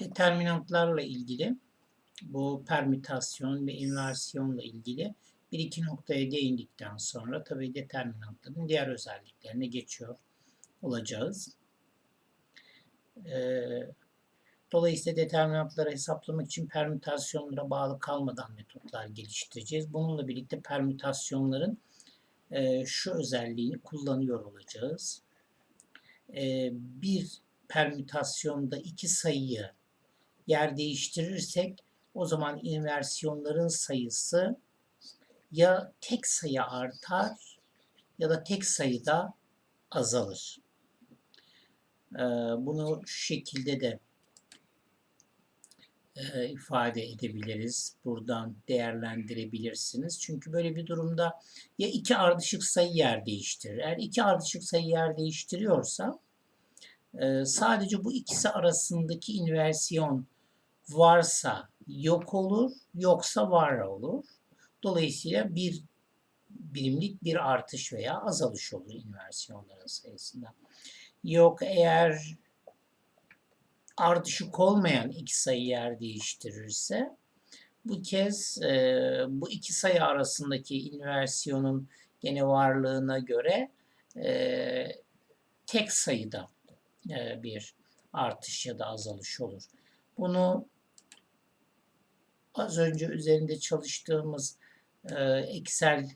determinantlarla ilgili bu permütasyon ve inversiyonla ilgili bir iki noktaya değindikten sonra tabii determinantların diğer özelliklerine geçiyor olacağız. Ee, dolayısıyla determinantları hesaplamak için permütasyonlara bağlı kalmadan metotlar geliştireceğiz. Bununla birlikte permütasyonların e, şu özelliğini kullanıyor olacağız. E, bir permütasyonda iki sayıyı yer değiştirirsek o zaman inversiyonların sayısı ya tek sayı artar ya da tek sayıda azalır. Ee, bunu şu şekilde de e, ifade edebiliriz. Buradan değerlendirebilirsiniz. Çünkü böyle bir durumda ya iki ardışık sayı yer değiştirir. Eğer iki ardışık sayı yer değiştiriyorsa e, sadece bu ikisi arasındaki inversiyon varsa yok olur, yoksa var olur. Dolayısıyla bir birimlik bir artış veya azalış olur inversiyonların sayısında. Yok eğer ardışık olmayan iki sayı yer değiştirirse bu kez e, bu iki sayı arasındaki inversiyonun gene varlığına göre e, tek sayıda e, bir artış ya da azalış olur. Bunu az önce üzerinde çalıştığımız e, Excel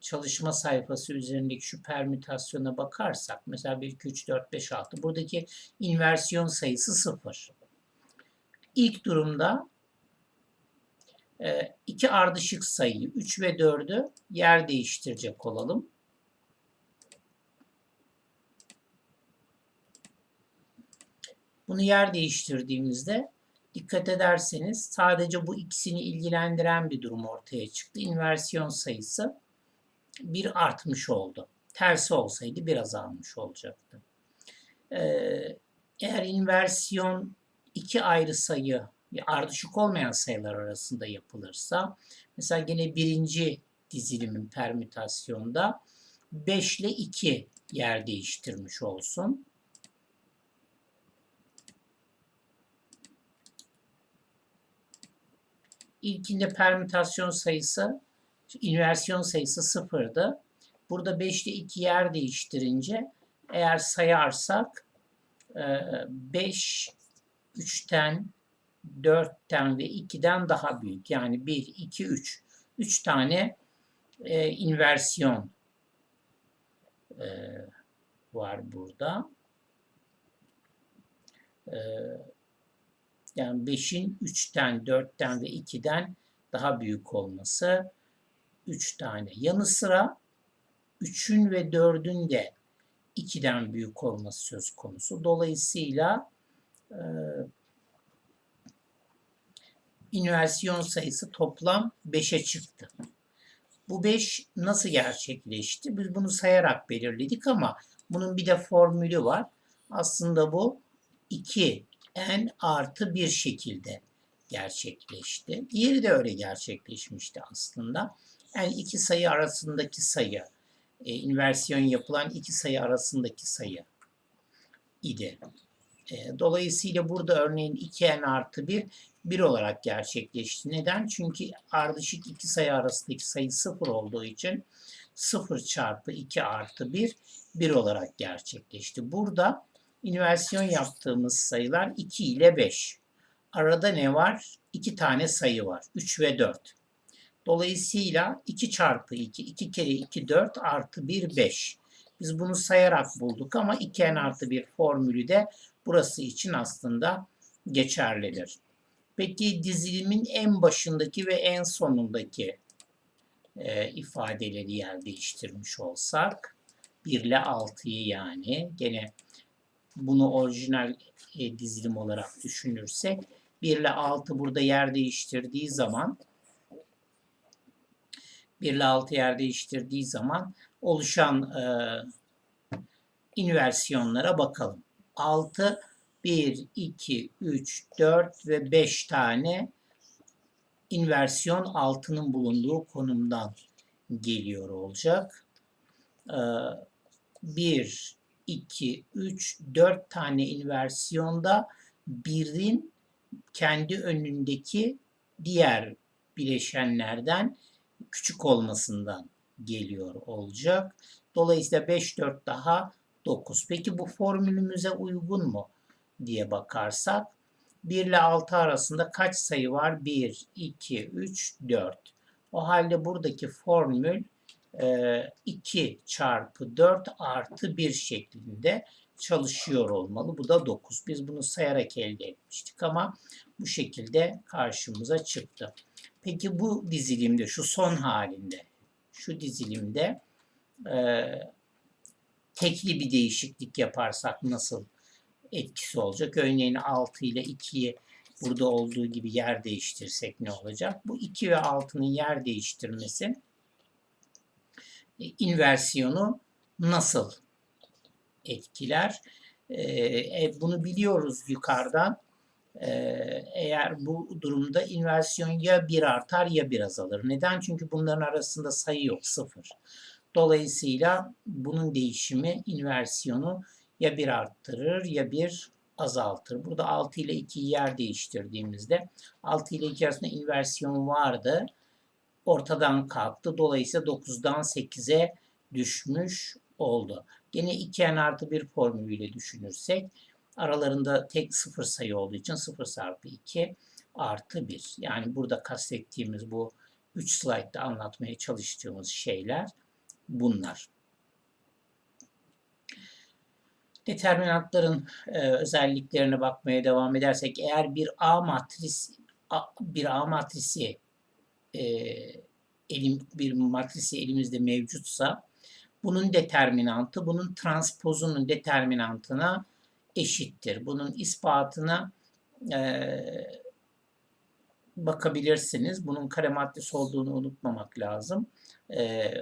çalışma sayfası üzerindeki şu permütasyona bakarsak mesela 1, 2, 3, 4, 5, 6 buradaki inversiyon sayısı 0. İlk durumda e, iki ardışık sayıyı 3 ve 4'ü yer değiştirecek olalım. Bunu yer değiştirdiğimizde dikkat ederseniz sadece bu ikisini ilgilendiren bir durum ortaya çıktı. İnversiyon sayısı bir artmış oldu. Tersi olsaydı bir azalmış olacaktı. Ee, eğer inversiyon iki ayrı sayı, ardışık olmayan sayılar arasında yapılırsa, mesela yine birinci dizilimin permütasyonda 5 ile 2 yer değiştirmiş olsun. İlkinde permütasyon sayısı, inversiyon sayısı sıfırdı. Burada 5 ile 2 yer değiştirince eğer sayarsak 5 3'ten 4'ten ve 2'den daha büyük. Yani 1, 2, 3. 3 tane e, inversiyon e, var burada. E, yani 5'in 3'ten, 4'ten ve 2'den daha büyük olması 3 tane. Yanı sıra 3'ün ve 4'ün de 2'den büyük olması söz konusu. Dolayısıyla e, inversiyon sayısı toplam 5'e çıktı. Bu 5 nasıl gerçekleşti? Biz bunu sayarak belirledik ama bunun bir de formülü var. Aslında bu 2 n artı bir şekilde gerçekleşti. Diğeri de öyle gerçekleşmişti aslında. Yani iki sayı arasındaki sayı, e, inversiyon yapılan iki sayı arasındaki sayı idi. E, dolayısıyla burada örneğin 2n artı 1 1 olarak gerçekleşti. Neden? Çünkü ardışık iki sayı arasındaki sayı 0 olduğu için 0 çarpı 2 artı 1 1 olarak gerçekleşti. Burada inversiyon yaptığımız sayılar 2 ile 5. Arada ne var? 2 tane sayı var. 3 ve 4. Dolayısıyla 2 çarpı 2, 2 kere 2 4 artı 1 5. Biz bunu sayarak bulduk ama 2n artı 1 formülü de burası için aslında geçerlidir. Peki dizilimin en başındaki ve en sonundaki e, ifadeleri yer değiştirmiş olsak 1 ile 6'yı yani gene bunu orijinal e, dizilim olarak düşünürsek 1 ile 6 burada yer değiştirdiği zaman 1 ile 6 yer değiştirdiği zaman oluşan e, inversiyonlara bakalım. 6 1, 2, 3, 4 ve 5 tane inversiyon altının bulunduğu konumdan geliyor olacak. 1, 2, 3, 4 tane inversiyonda birin kendi önündeki diğer bileşenlerden küçük olmasından geliyor olacak. Dolayısıyla 5 4 daha 9. Peki bu formülümüze uygun mu diye bakarsak 1 ile 6 arasında kaç sayı var? 1, 2, 3, 4. O halde buradaki formül 2 çarpı 4 artı 1 şeklinde çalışıyor olmalı. Bu da 9. Biz bunu sayarak elde etmiştik ama bu şekilde karşımıza çıktı. Peki bu dizilimde, şu son halinde, şu dizilimde e, tekli bir değişiklik yaparsak nasıl etkisi olacak? Örneğin 6 ile 2'yi burada olduğu gibi yer değiştirsek ne olacak? Bu 2 ve 6'nın yer değiştirmesi e, inversiyonu nasıl etkiler? E, bunu biliyoruz yukarıdan. E, eğer bu durumda inversiyon ya bir artar ya bir azalır. Neden? Çünkü bunların arasında sayı yok, sıfır. Dolayısıyla bunun değişimi inversiyonu ya bir arttırır ya bir azaltır. Burada 6 ile 2'yi yer değiştirdiğimizde 6 ile 2 arasında inversiyon vardı. Ortadan kalktı. Dolayısıyla 9'dan 8'e düşmüş oldu. Yine 2n artı 1 formülüyle düşünürsek aralarında tek sıfır sayı olduğu için 0 çarpı 2 artı 1. Yani burada kastettiğimiz bu 3 slaytta anlatmaya çalıştığımız şeyler bunlar. Determinantların e, özelliklerine bakmaya devam edersek eğer bir A matris A, bir A matrisi e, elim, bir matrisi elimizde mevcutsa bunun determinantı bunun transpozunun determinantına eşittir. Bunun ispatına e, bakabilirsiniz. Bunun kare maddesi olduğunu unutmamak lazım. E,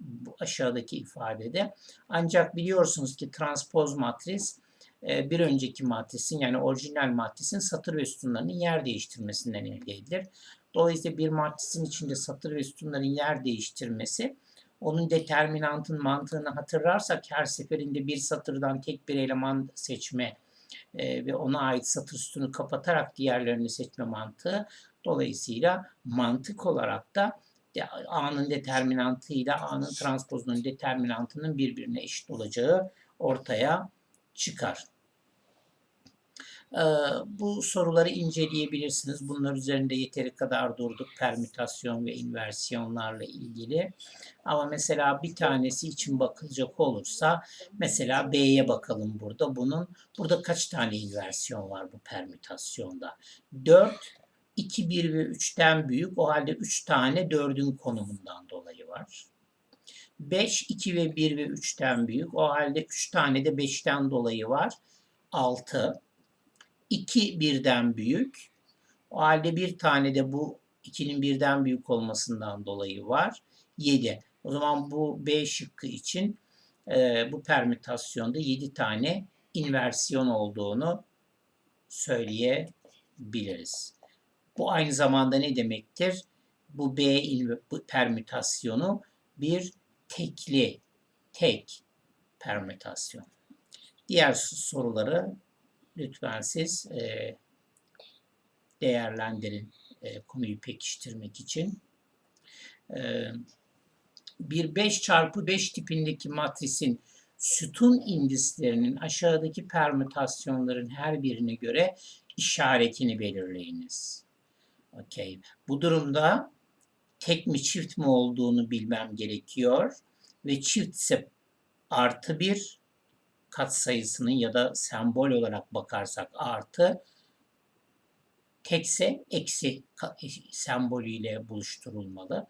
bu aşağıdaki ifadede. Ancak biliyorsunuz ki transpoz matris bir önceki matrisin yani orijinal matrisin satır ve sütunlarının yer değiştirmesinden elde edilir. Dolayısıyla bir matrisin içinde satır ve sütunların yer değiştirmesi onun determinantın mantığını hatırlarsak her seferinde bir satırdan tek bir eleman seçme e, ve ona ait satır sütunu kapatarak diğerlerini seçme mantığı. Dolayısıyla mantık olarak da A'nın determinantı ile A'nın transpozunun determinantının birbirine eşit olacağı ortaya çıkar. Ee, bu soruları inceleyebilirsiniz. Bunlar üzerinde yeteri kadar durduk. Permütasyon ve inversiyonlarla ilgili. Ama mesela bir tanesi için bakılacak olursa mesela B'ye bakalım burada. Bunun burada kaç tane inversiyon var bu permütasyonda? 4 2, 1 ve 3'ten büyük. O halde 3 tane 4'ün konumundan dolayı var. 5, 2 ve 1 ve 3'ten büyük. O halde 3 tane de 5'ten dolayı var. 6. 2 birden büyük. O halde bir tane de bu 2'nin birden büyük olmasından dolayı var. 7. O zaman bu B şıkkı için e, bu permütasyonda 7 tane inversiyon olduğunu söyleyebiliriz. Bu aynı zamanda ne demektir? Bu B bu permütasyonu bir tekli, tek permütasyon. Diğer soruları lütfen siz e, değerlendirin e, konuyu pekiştirmek için. E, bir 5 çarpı 5 tipindeki matrisin sütun indislerinin aşağıdaki permütasyonların her birine göre işaretini belirleyiniz. Okay. Bu durumda tek mi çift mi olduğunu bilmem gerekiyor. Ve çift ise artı bir kat sayısının ya da sembol olarak bakarsak artı tekse eksi sembolüyle buluşturulmalı.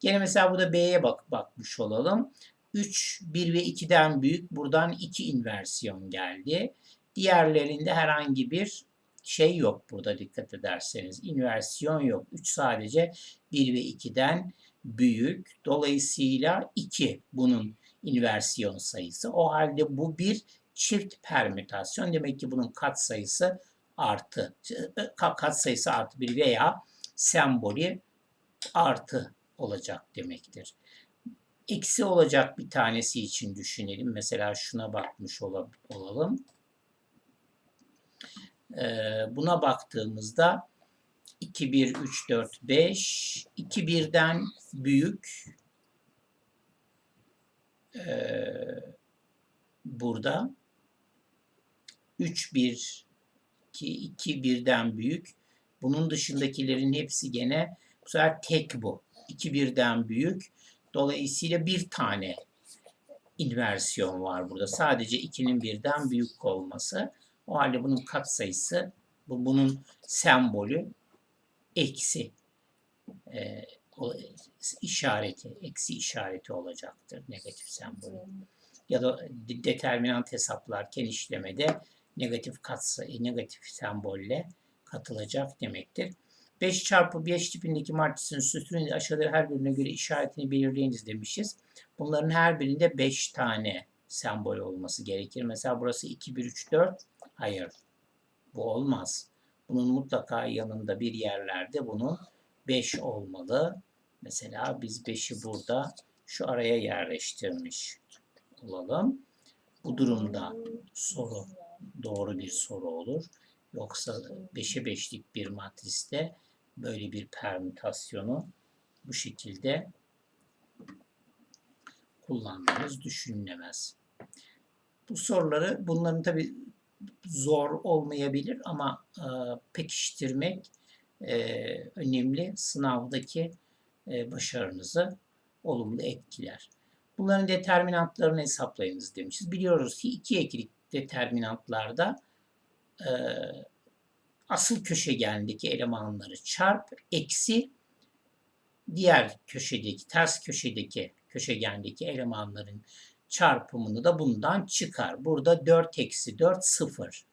Gene mesela burada B'ye bak bakmış olalım. 3, 1 ve 2'den büyük. Buradan 2 inversiyon geldi. Diğerlerinde herhangi bir şey yok burada dikkat ederseniz. İnversiyon yok. 3 sadece 1 ve 2'den büyük. Dolayısıyla 2 bunun inversiyon sayısı. O halde bu bir çift permütasyon. Demek ki bunun kat sayısı artı kat sayısı artı bir veya sembolü artı olacak demektir. Eksi olacak bir tanesi için düşünelim. Mesela şuna bakmış olalım. Ee, buna baktığımızda 2, 1, 3, 4, 5. 2 birden büyük. Ee, burada 3, 1, 2, 2 birden büyük. Bunun dışındakilerin hepsi gene bu sefer tek bu. 2 birden büyük. Dolayısıyla bir tane inversiyon var burada. Sadece 2'nin birden büyük olması. O halde bunun katsayısı, bu bunun sembolü eksi e, o işareti, eksi işareti olacaktır negatif sembolü. Ya da de- determinant hesaplarken işlemede negatif katsayı, negatif sembolle katılacak demektir. 5 çarpı 5 tipindeki matrisinin sütunun aşağıda her birine göre işaretini belirleyiniz demişiz. Bunların her birinde 5 tane sembol olması gerekir. Mesela burası 2, 1, 3, 4. Hayır. Bu olmaz. Bunun mutlaka yanında bir yerlerde bunun 5 olmalı. Mesela biz 5'i burada şu araya yerleştirmiş olalım. Bu durumda soru doğru bir soru olur. Yoksa 5'e 5'lik bir matriste böyle bir permütasyonu bu şekilde kullandığımız düşünülemez. Bu soruları bunların tabi zor olmayabilir ama e, pekiştirmek e, önemli. Sınavdaki e, başarınızı olumlu etkiler. Bunların determinantlarını hesaplayınız demişiz. Biliyoruz ki iki eklik determinantlarda e, asıl köşegendeki elemanları çarp eksi diğer köşedeki ters köşedeki köşegendeki elemanların çarpımını da bundan çıkar. Burada 4 eksi 4 0.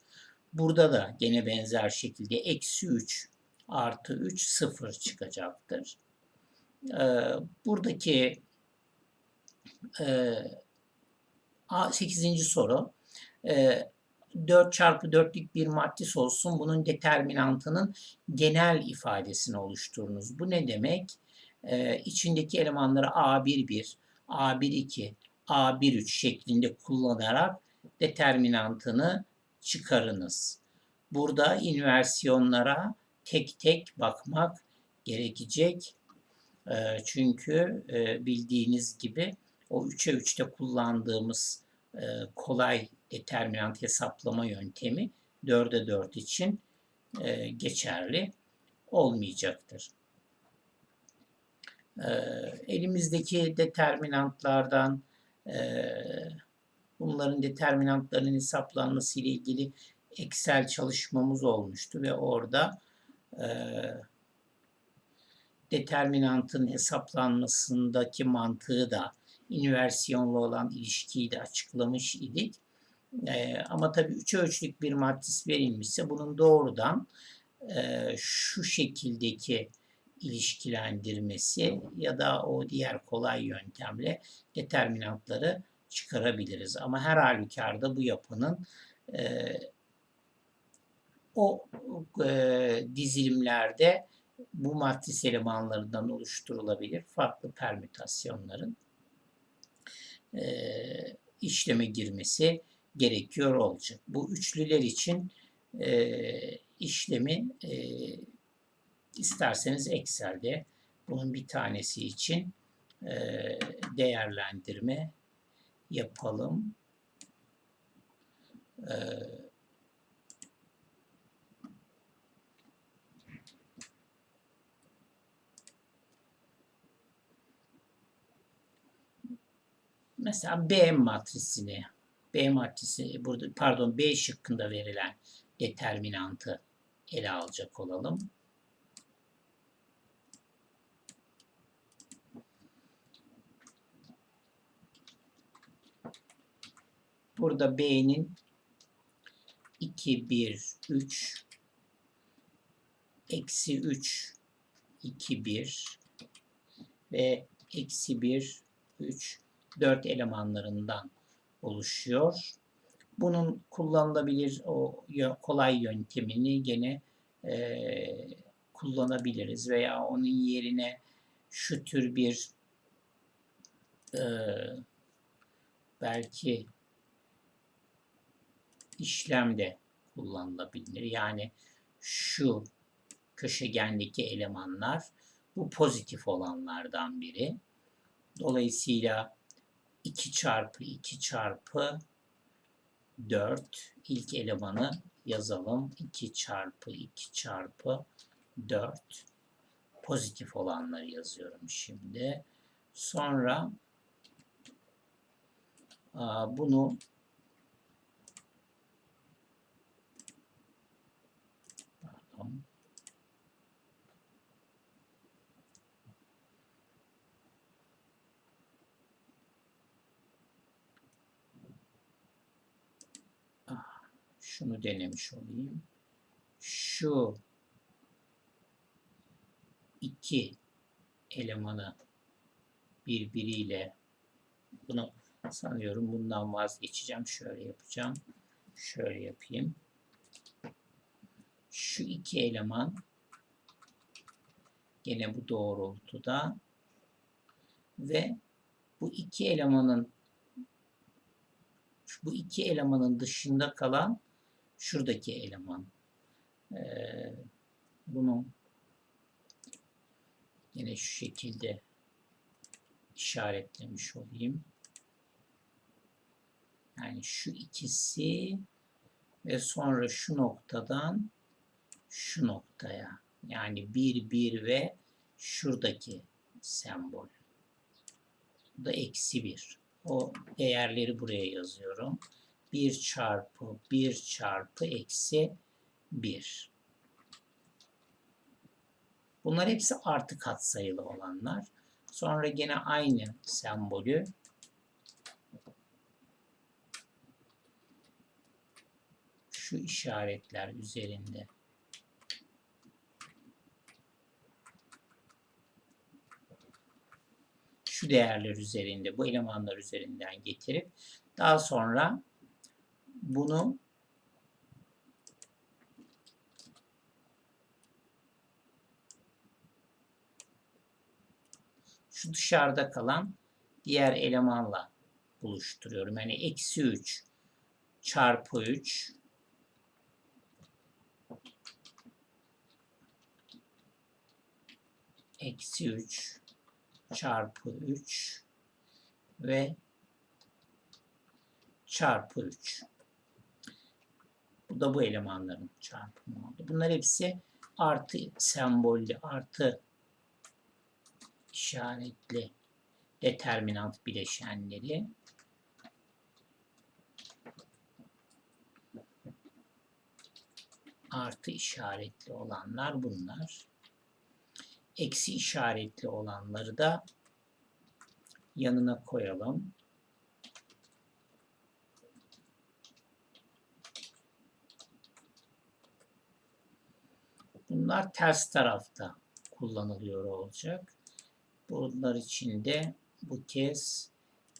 Burada da gene benzer şekilde eksi 3 artı 3 0 çıkacaktır. Ee, buradaki e, 8. soru e, 4 çarpı 4'lük bir matris olsun. Bunun determinantının genel ifadesini oluşturunuz. Bu ne demek? Ee, içindeki elemanları A11, A12, A13 şeklinde kullanarak determinantını çıkarınız. Burada inversiyonlara tek tek bakmak gerekecek. Ee, çünkü e, bildiğiniz gibi o 3'e 3'te kullandığımız e, kolay determinant hesaplama yöntemi 4'e 4 için e, geçerli olmayacaktır. E, elimizdeki determinantlardan bunların determinantlarının hesaplanması ile ilgili Excel çalışmamız olmuştu ve orada determinantın hesaplanmasındaki mantığı da inversiyonlu olan ilişkiyi de açıklamış idik. E, ama tabii 3'e 3'lük bir matris verilmişse bunun doğrudan e, şu şekildeki ilişkilendirmesi ya da o diğer kolay yöntemle determinantları çıkarabiliriz. Ama her halükarda bu yapının e, o e, dizilimlerde bu matris elemanlarından oluşturulabilir farklı permütasyonların e, işleme girmesi gerekiyor olacak. Bu üçlüler için e, işlemi e, isterseniz Excel'de bunun bir tanesi için e, değerlendirme yapalım. E, mesela B matrisini B matrisi burada pardon B şıkkında verilen determinantı ele alacak olalım. Burada B'nin 2, 1, 3 eksi 3, 2, 1 ve eksi 1, 3, 4 elemanlarından oluşuyor. Bunun kullanılabilir o kolay yöntemini gene e, kullanabiliriz veya onun yerine şu tür bir e, belki işlemde kullanılabilir. Yani şu köşegendeki elemanlar bu pozitif olanlardan biri. Dolayısıyla 2 çarpı 2 çarpı 4 ilk elemanı yazalım. 2 çarpı 2 çarpı 4 pozitif olanları yazıyorum şimdi. Sonra bunu pardon şunu denemiş olayım. Şu iki elemanı birbiriyle bunu sanıyorum bundan vazgeçeceğim. Şöyle yapacağım. Şöyle yapayım. Şu iki eleman gene bu doğrultuda ve bu iki elemanın bu iki elemanın dışında kalan şuradaki eleman. Ee, bunu yine şu şekilde işaretlemiş olayım. Yani şu ikisi ve sonra şu noktadan şu noktaya. Yani 1, 1 ve şuradaki sembol. Bu da eksi 1. O değerleri buraya yazıyorum. 1 çarpı 1 çarpı eksi 1. Bunlar hepsi artı katsayılı olanlar. Sonra gene aynı sembolü şu işaretler üzerinde şu değerler üzerinde, bu elemanlar üzerinden getirip daha sonra bunu şu dışarıda kalan diğer elemanla buluşturuyorum. Yani eksi 3 çarpı 3 eksi 3 çarpı 3 ve çarpı 3. Bu da bu elemanların çarpımı oldu. Bunlar hepsi artı sembollü, artı işaretli determinant bileşenleri. Artı işaretli olanlar bunlar. Eksi işaretli olanları da yanına koyalım. Bunlar ters tarafta kullanılıyor olacak. Bunlar için de bu kez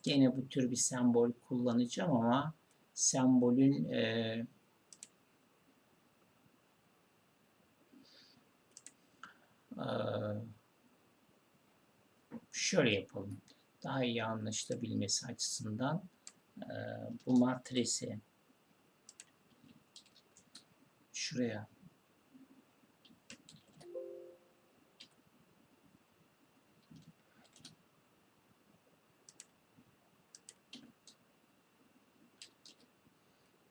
gene bu tür bir sembol kullanacağım ama sembolün e, e, şöyle yapalım. Daha iyi anlaşılabilmesi açısından e, bu matrisi şuraya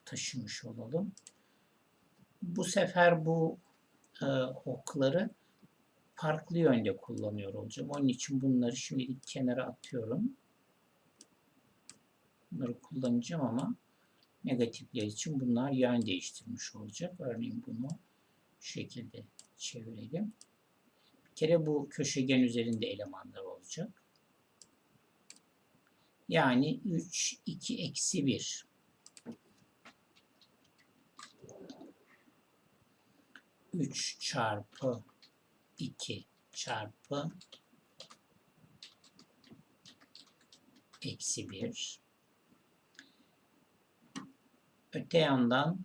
taşımış olalım. Bu sefer bu e, okları farklı yönde kullanıyor olacağım. Onun için bunları şimdilik kenara atıyorum. Bunları kullanacağım ama negatifler için bunlar yön değiştirmiş olacak. Örneğin bunu şu şekilde çevirelim. Bir kere bu köşegen üzerinde elemanlar olacak. Yani 3, 2, eksi 1. 3 çarpı 2 çarpı eksi 1. Öte yandan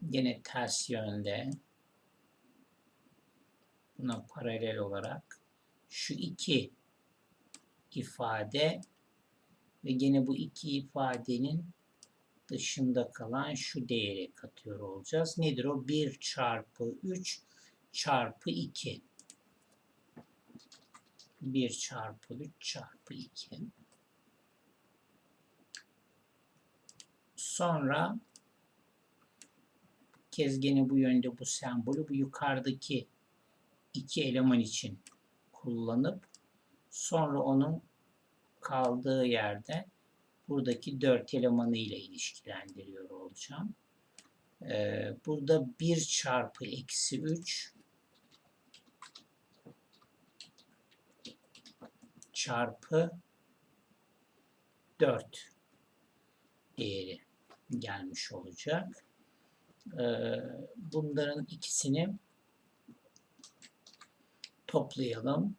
yine ters yönde buna paralel olarak şu iki ifade ve yine bu iki ifadenin dışında kalan şu değeri katıyor olacağız. Nedir o? 1 çarpı 3 çarpı 2. 1 çarpı 3 çarpı 2. Sonra kez gene bu yönde bu sembolü bu yukarıdaki iki eleman için kullanıp sonra onun kaldığı yerde buradaki dört elemanı ile ilişkilendiriyor olacağım. Ee, burada 1 çarpı eksi 3 çarpı 4 değeri gelmiş olacak. Ee, bunların ikisini toplayalım.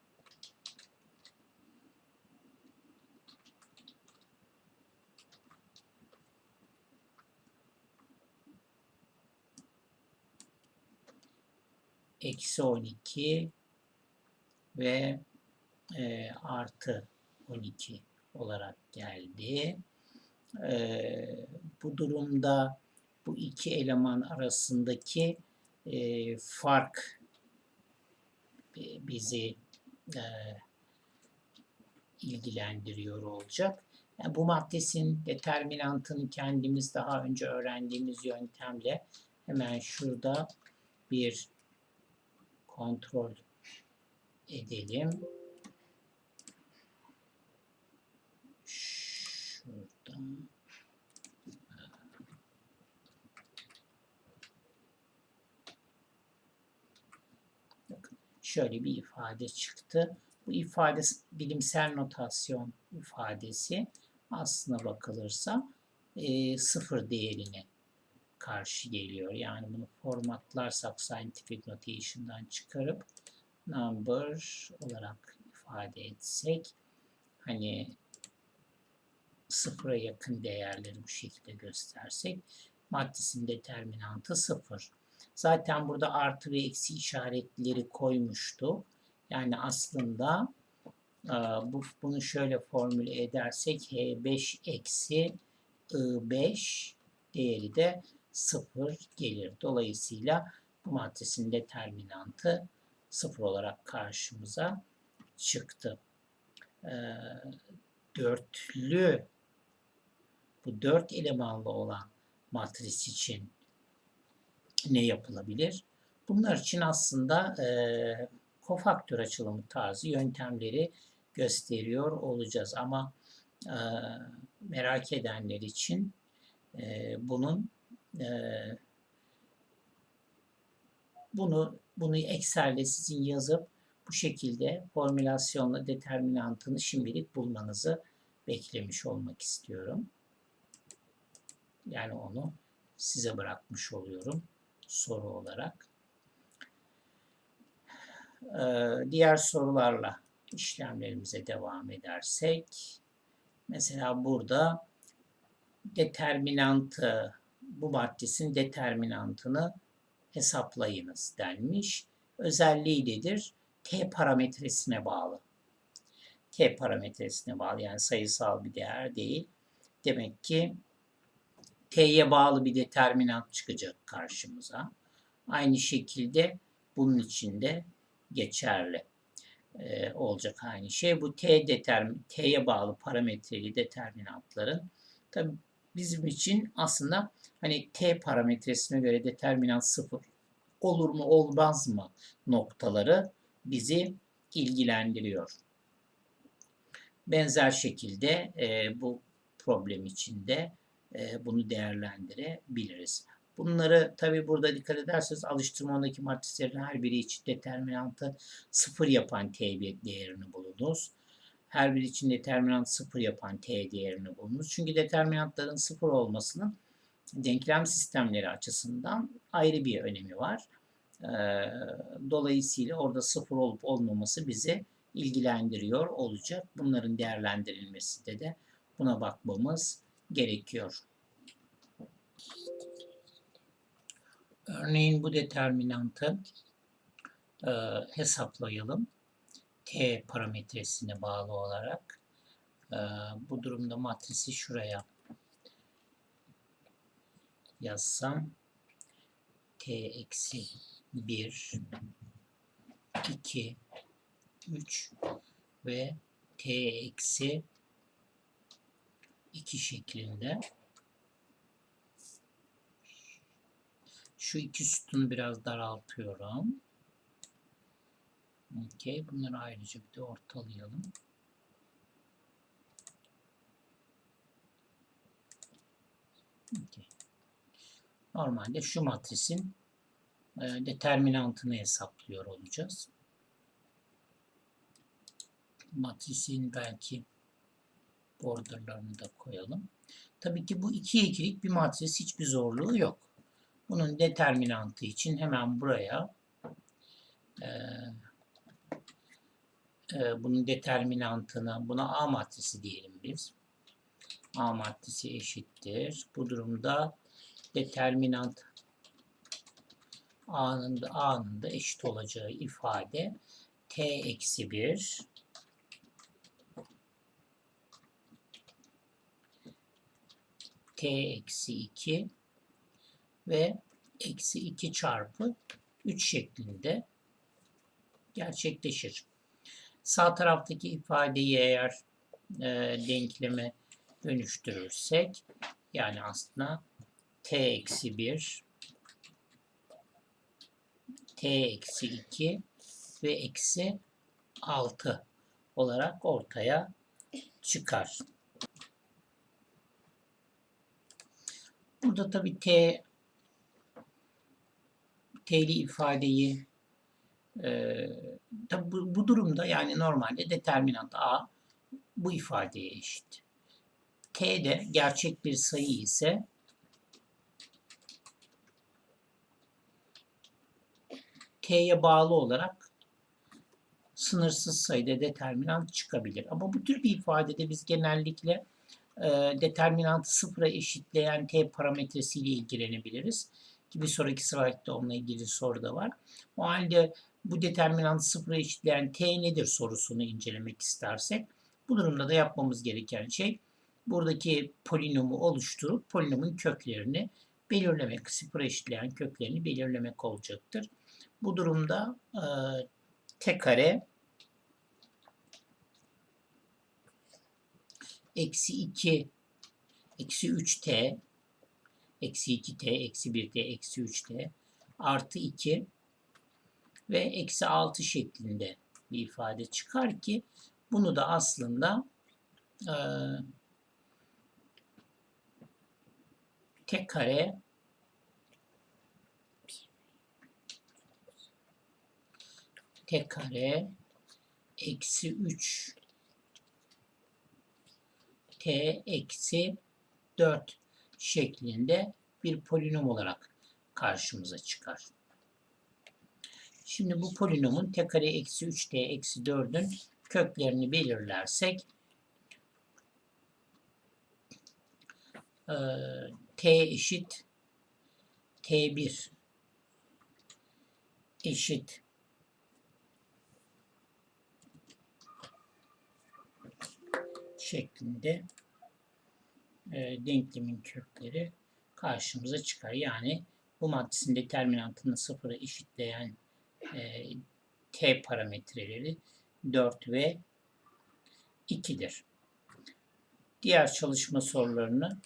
Eksi 12 ve e, artı 12 olarak geldi. E, bu durumda bu iki eleman arasındaki e, fark bizi e, ilgilendiriyor olacak. Yani bu maddesin determinantını kendimiz daha önce öğrendiğimiz yöntemle hemen şurada bir kontrol edelim. Şurada. Bakın şöyle bir ifade çıktı. Bu ifade bilimsel notasyon ifadesi aslına bakılırsa e, sıfır değerine karşı geliyor. Yani bunu formatlarsak scientific notation'dan çıkarıp number olarak ifade etsek hani sıfıra yakın değerleri bu şekilde göstersek maddesinin determinantı sıfır. Zaten burada artı ve eksi işaretleri koymuştu. Yani aslında bu, bunu şöyle formüle edersek H5 eksi I5 değeri de 0 gelir. Dolayısıyla bu maddesinin determinantı 0 olarak karşımıza çıktı. Dörtlü bu dört elemanlı olan matris için ne yapılabilir? Bunlar için aslında e, kofaktör açılımı tarzı yöntemleri gösteriyor olacağız. Ama e, merak edenler için e, bunun e, bunu bunu Excel'de sizin yazıp bu şekilde formülasyonla determinantını şimdilik bulmanızı beklemiş olmak istiyorum. Yani onu size bırakmış oluyorum soru olarak. Ee, diğer sorularla işlemlerimize devam edersek mesela burada determinantı bu maddesinin determinantını hesaplayınız denmiş. Özelliği nedir? T parametresine bağlı. T parametresine bağlı yani sayısal bir değer değil. Demek ki T'ye bağlı bir determinant çıkacak karşımıza. Aynı şekilde bunun için de geçerli e, olacak aynı şey. Bu T determin T'ye bağlı parametreli determinantların tabi bizim için aslında hani T parametresine göre determinant sıfır olur mu olmaz mı noktaları bizi ilgilendiriyor. Benzer şekilde e, bu problem içinde e, bunu değerlendirebiliriz. Bunları tabi burada dikkat ederseniz alıştırmadaki matrislerin her biri için determinantı sıfır yapan t değerini bulunuz. Her biri için determinant sıfır yapan t değerini bulunuz. Çünkü determinantların sıfır olmasının denklem sistemleri açısından ayrı bir önemi var. Ee, dolayısıyla orada sıfır olup olmaması bizi ilgilendiriyor olacak. Bunların değerlendirilmesi de buna bakmamız gerekiyor. Örneğin bu determinantı e, hesaplayalım. T parametresine bağlı olarak. E, bu durumda matrisi şuraya yazsam t eksi 1 2 3 ve t eksi 2 şeklinde. Şu iki sütunu biraz daraltıyorum. Okey. Bunları ayrıca bir de ortalayalım. Okey. Normalde şu matrisin e, determinantını hesaplıyor olacağız. Matrisin belki borderlarını da koyalım. Tabii ki bu 2 ikilik bir matris hiçbir zorluğu yok. Bunun determinantı için hemen buraya e, e, bunun determinantını buna A matrisi diyelim biz. A maddesi eşittir. Bu durumda determinant A'nın da, A'nın da eşit olacağı ifade T eksi 1 T eksi 2 ve eksi 2 çarpı 3 şeklinde gerçekleşir. Sağ taraftaki ifadeyi eğer e, denkleme dönüştürürsek yani aslında t eksi 1 t eksi 2 ve eksi 6 olarak ortaya çıkar. Burada tabi t t'li ifadeyi e, tabi bu, bu durumda yani normalde determinant a bu ifadeye eşit. t de gerçek bir sayı ise t'ye bağlı olarak sınırsız sayıda determinant çıkabilir. Ama bu tür bir ifadede biz genellikle e, determinantı sıfıra eşitleyen t parametresiyle ilgilenebiliriz. Ki bir sonraki slaytta onunla ilgili soru da var. O halde bu determinantı sıfıra eşitleyen t nedir sorusunu incelemek istersek bu durumda da yapmamız gereken şey buradaki polinomu oluşturup polinomun köklerini belirlemek, sıfıra eşitleyen köklerini belirlemek olacaktır. Bu durumda e, t kare eksi 2 eksi 3t eksi 2t eksi 1t eksi 3t artı 2 ve eksi 6 şeklinde bir ifade çıkar ki bunu da aslında e, t kare t kare eksi 3 t eksi 4 şeklinde bir polinom olarak karşımıza çıkar. Şimdi bu polinomun t kare eksi 3t eksi 4'ün köklerini belirlersek t eşit t1 eşit şeklinde e, denklemin kökleri karşımıza çıkar. Yani bu maddesin determinantını sıfıra eşitleyen e, t parametreleri 4 ve 2'dir. Diğer çalışma sorularını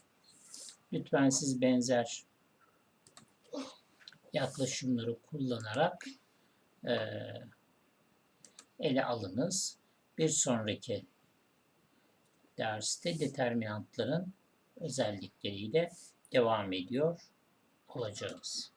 lütfen siz benzer yaklaşımları kullanarak e, ele alınız. Bir sonraki derste determinantların özellikleriyle devam ediyor olacağız.